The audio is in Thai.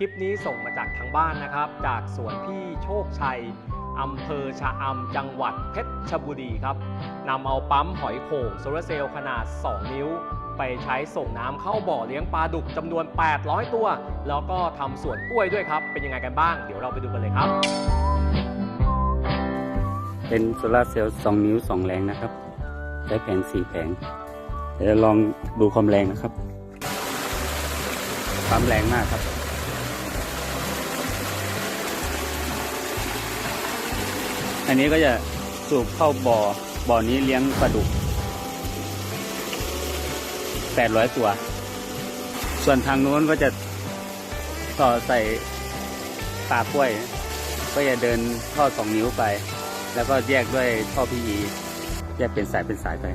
คลิปนี้ส่งมาจากทางบ้านนะครับ จากสวนพี่โชคชัยอำเภอชะอำจังหวัดเพชรบุรีครับนำเอาปั๊มหอยโข่งโซลาร์เซลล์ขนาด 2 นิ้ว ไปใช้ส่งน้ำเข้าบ่อเลี้ยงปลาดุกจำนวน 800 ตัว แล้วก็ทำสวนกล้วยด้วยครับ เป็นยังไงกันบ้าง เดี๋ยวเราไปดูกันเลยครับ เป็นโซลาร์เซลล์2นิ้ว 2 แรงนะครับใช้แผง4แผงเดี๋ยวลองดูความแรงนะครับความแรงมากครับ อันนี้ก็จะสูบเข้าบ่อ บ่อนี้เลี้ยงปลาดุกแปดร้อยตัว ส่วนทางโน้นก็จะต่อใส่ปลากล้วย ก็จะเดินท่อสองนิ้วไป แล้วก็แยกด้วยท่อพีอีแยกเป็นสายเป็นสายไป